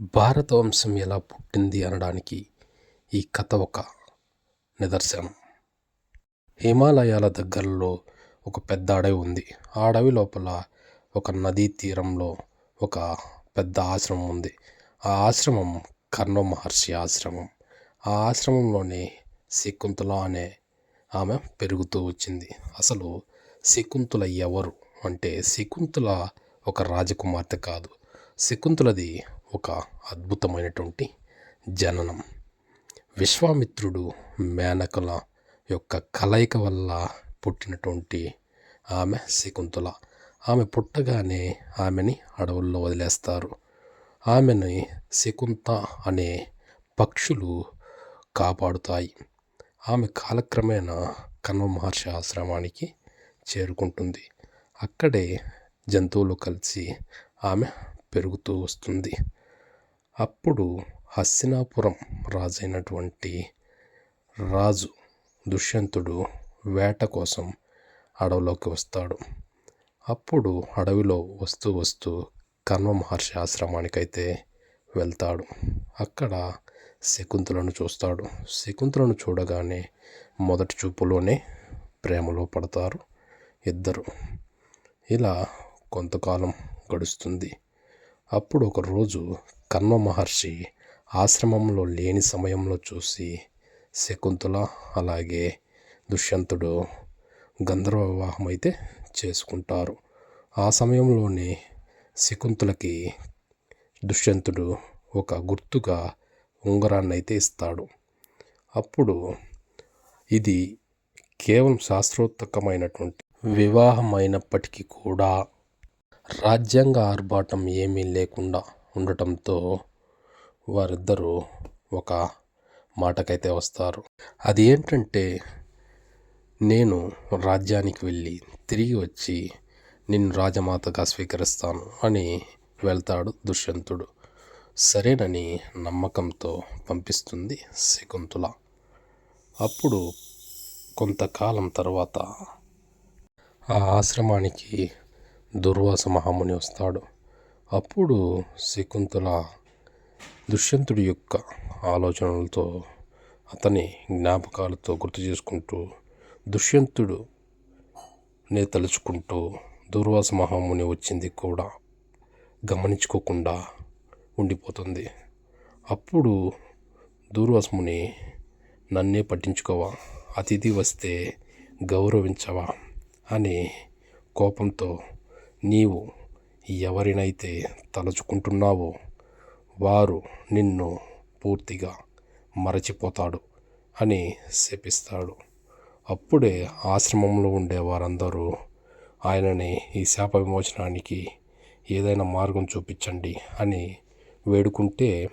భారత వంశం ఎలా పుట్టింది అనడానికి ఈ కథ ఒక నిదర్శనం. హిమాలయాల దగ్గరలో ఒక పెద్ద అడవి ఉంది. ఆ అడవి లోపల ఒక నదీ తీరంలో ఒక పెద్ద ఆశ్రమం ఉంది. ఆ ఆశ్రమం కర్ణ మహర్షి ఆశ్రమం. ఆ ఆశ్రమంలోనే శకుంతల అనే ఆమె పెరుగుతూ వచ్చింది. అసలు శకుంతల ఎవరు? అంటే శకుంతల ఒక రాజకుమార్తె కాదు. శకుంతలది ఒక అద్భుతమైనటువంటి జననం. విశ్వామిత్రుడు మేనకల యొక్క కలయిక వల్ల పుట్టినటువంటి ఆమె శకుంతల. ఆమె పుట్టగానే ఆమెని అడవుల్లో వదిలేస్తారు. ఆమెని శకుంత అనే పక్షులు కాపాడుతాయి. ఆమె కాలక్రమేణా కన్వ మహర్షి ఆశ్రమానికి చేరుకుంటుంది. అక్కడే జంతువులు కలిసి ఆమె పెరుగుతూ వస్తుంది. అప్పుడు హస్తినాపురం రాజైనటువంటి రాజు దుష్యంతుడు వేట కోసం అడవిలోకి వస్తాడు. అప్పుడు అడవిలో వస్తూ వస్తూ కన్వ మహర్షి ఆశ్రమానికైతే వెళ్తాడు. అక్కడ శకుంతలను చూస్తాడు. శకుంతలను చూడగానే మొదటి చూపులోనే ప్రేమలో పడతారు ఇద్దరు. ఇలా కొంతకాలం గడుస్తుంది. అప్పుడు ఒకరోజు కన్వ మహర్షి ఆశ్రమంలో లేని సమయంలో చూసి శకుంతల అలాగే దుష్యంతుడు గంధర్వ వివాహం అయితే చేసుకుంటారు. ఆ సమయంలోనే శకుంతలకి దుష్యంతుడు ఒక గుర్తుగా ఉంగరాన్ని అయితే ఇస్తాడు. అప్పుడు ఇది కేవలం శాస్త్రోత్తకమైనటువంటి వివాహం అయినప్పటికీ కూడా రాజ్యాంగ ఆర్భాటం ఏమీ లేకుండా ఉండటంతో వారిద్దరూ ఒక మాటకైతే వస్తారు. అది ఏంటంటే నేను రాజ్యానికి వెళ్ళి తిరిగి వచ్చి నిన్ను రాజమాతగా స్వీకరిస్తాను అని వెళ్తాడు దుష్యంతుడు. సరేనని నమ్మకంతో పంపిస్తుంది శకుంతల. అప్పుడు కొంతకాలం తర్వాత ఆ ఆశ్రమానికి దుర్వాస మహాముని వస్తాడు. అప్పుడు శకుంతల దుష్యంతుడి యొక్క ఆలోచనలతో అతని జ్ఞాపకాలతో గుర్తు చేసుకుంటూ దుష్యంతుడు నే తలుచుకుంటూ దుర్వాస మహాముని వచ్చింది కూడా గమనించుకోకుండా ఉండిపోతుంది. అప్పుడు దూర్వాసముని నన్నే పట్టించుకోవా? అతిథి వస్తే గౌరవించవా? అని కోపంతో నీవు ఎవరినైతే తలుచుకుంటున్నావో వారు నిన్ను పూర్తిగా మరచిపోతాడు అని శపిస్తాడు. అప్పుడే ఆశ్రమంలో ఉండే వారందరూ ఆయనని ఈ శాప విమోచనానికి ఏదైనా మార్గం చూపించండి అని వేడుకుంటే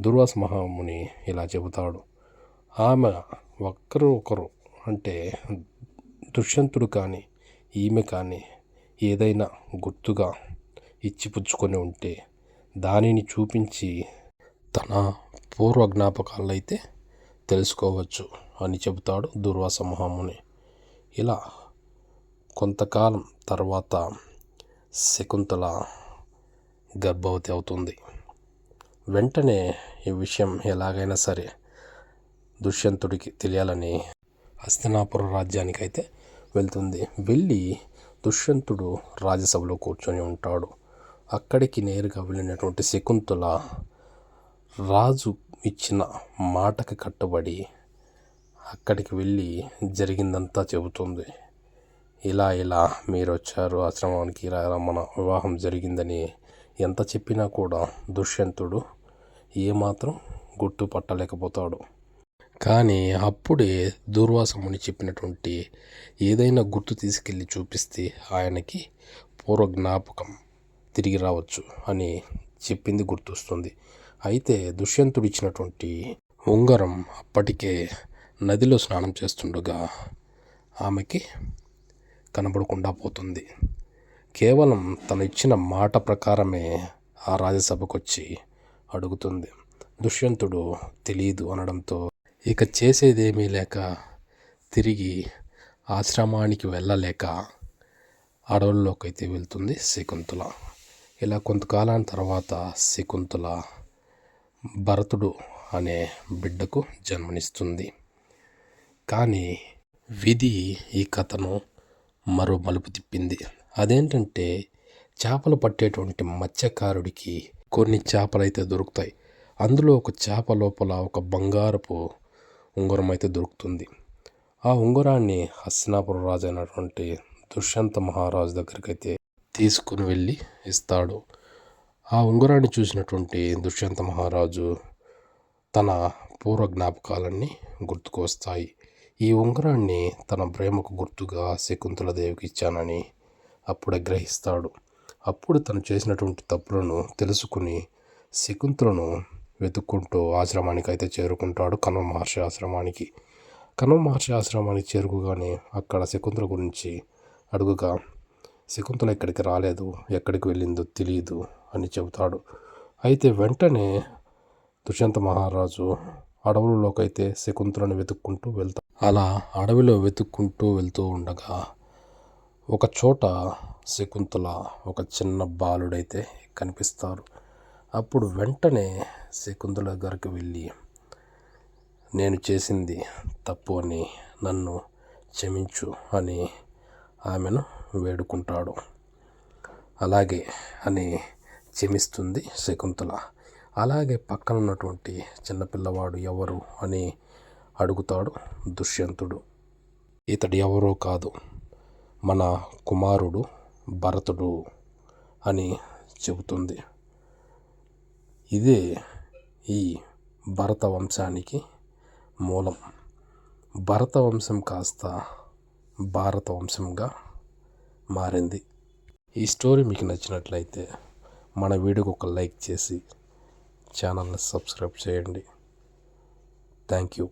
దుర్వాస మహాముని ఇలా చెబుతాడు. ఆమె ఒక్కరు ఒకరు అంటే దుష్యంతుడు కానీ ఈమె కానీ ఏదైనా గుర్తుగా ఇచ్చిపుచ్చుకొని ఉంటే దానిని చూపించి తన పూర్వ జ్ఞాపకాలైతే తెలుసుకోవచ్చు అని చెబుతాడు దుర్వాస మహాముని. ఇలా కొంతకాలం తర్వాత శకుంతల గర్భవతి అవుతుంది. వెంటనే ఈ విషయం ఎలాగైనా సరే దుష్యంతుడికి తెలియాలని హస్తినాపుర రాజ్యానికి అయితే వెళ్తుంది. వెళ్ళి దుష్యంతుడు రాజ్యసభలో కూర్చొని ఉంటాడు. అక్కడికి నేరుగా వెళ్ళినటువంటి శకుంతల రాజు ఇచ్చిన మాటకు కట్టుబడి అక్కడికి వెళ్ళి జరిగిందంతా చెబుతుంది. ఇలా ఇలా మీరు వచ్చారు ఆశ్రమానికి ఇలా ఇలా మన వివాహం జరిగిందని ఎంత చెప్పినా కూడా దుష్యంతుడు ఏమాత్రం గుర్తుపట్టలేకపోతాడు కానీ అప్పుడే దూర్వాసముని చెప్పినటువంటి ఏదైనా గుర్తు తీసుకెళ్ళి చూపిస్తే ఆయనకి పూర్వ జ్ఞాపకం తిరిగి రావచ్చు అని చెప్పింది గుర్తొస్తుంది. అయితే దుష్యంతుడు ఇచ్చినటువంటి ఉంగరం అప్పటికే నదిలో స్నానం చేస్తుండగా ఆమెకి కనబడకుండా పోతుంది. కేవలం తను ఇచ్చిన మాట ప్రకారమే ఆ రాజ్యసభకు వచ్చి అడుగుతుంది. దుష్యంతుడు తెలియదు అనడంతో ఇక చేసేదేమీ లేక తిరిగి ఆశ్రమానికి వెళ్ళలేక అడవుల్లోకి అయితే వెళ్తుంది శకుంతల. ఇలా కొంతకాలం తర్వాత శకుంతల భరతుడు అనే బిడ్డకు జన్మనిస్తుంది. కానీ విధి ఈ కథను మరో మలుపు తిప్పింది. అదేంటంటే చేపలు పట్టేటువంటి మత్స్యకారుడికి కొన్ని చేపలు అయితే దొరుకుతాయి. అందులో ఒక చేప లోపల ఒక బంగారపు ఉంగరం అయితే దొరుకుతుంది. ఆ ఉంగరాన్ని హస్తినాపుర రాజు అయినటువంటి దుష్యంత మహారాజు దగ్గరికి అయితే తీసుకుని వెళ్ళి ఇస్తాడు. ఆ ఉంగరాన్ని చూసినటువంటి దుష్యంత మహారాజు తన పూర్వ జ్ఞాపకాలన్నీ గుర్తుకొస్తాయి ఈ ఉంగరాన్ని తన ప్రేమకు గుర్తుగా శకుంతలదేవికి ఇచ్చానని అప్పుడే గ్రహిస్తాడు. అప్పుడు తను చేసినటువంటి తప్పులను తెలుసుకుని శకుంతలను వెతుక్కుంటూ ఆశ్రమానికి అయితే చేరుకుంటాడు కన్వ మహర్షి ఆశ్రమానికి. కన్వ మహర్షి ఆశ్రమానికి చేరుకోగానే అక్కడ శకుంతల గురించి అడుగుగా శకుంతల ఎక్కడికి రాలేదు? ఎక్కడికి వెళ్ళిందో తెలియదు అని చెబుతాడు. అయితే వెంటనే దుష్యంత మహారాజు అడవులలోకైతే శకుంతలను వెతుక్కుంటూ వెళ్తాడు. అలా అడవిలో వెతుక్కుంటూ వెళ్తూ ఉండగా ఒక చోట శకుంతల ఒక చిన్న బాలుడైతే కనిపిస్తారు అప్పుడు వెంటనే శకుంతల దగ్గరికి వెళ్ళి నేను చేసింది తప్పు అని నన్ను క్షమించు అని ఆమెను వేడుకుంటాడు. అలాగే అని క్షమిస్తుంది శకుంతల. అలాగే పక్కన ఉన్నటువంటి చిన్నపిల్లవాడు ఎవరు అని అడుగుతాడు దుష్యంతుడు. ఇతడు ఎవరో కాదు మన కుమారుడు భరతుడు అని చెబుతుంది. ఇదే ఈ భరత వంశానికి మూలం. భరత వంశం కాస్త భారత వంశంగా మారింది. ఈ స్టోరీ మీకు నచ్చినట్లయితే మన వీడియోకి ఒక లైక్ చేసి ఛానల్ని సబ్స్క్రైబ్ చేయండి. Thank you.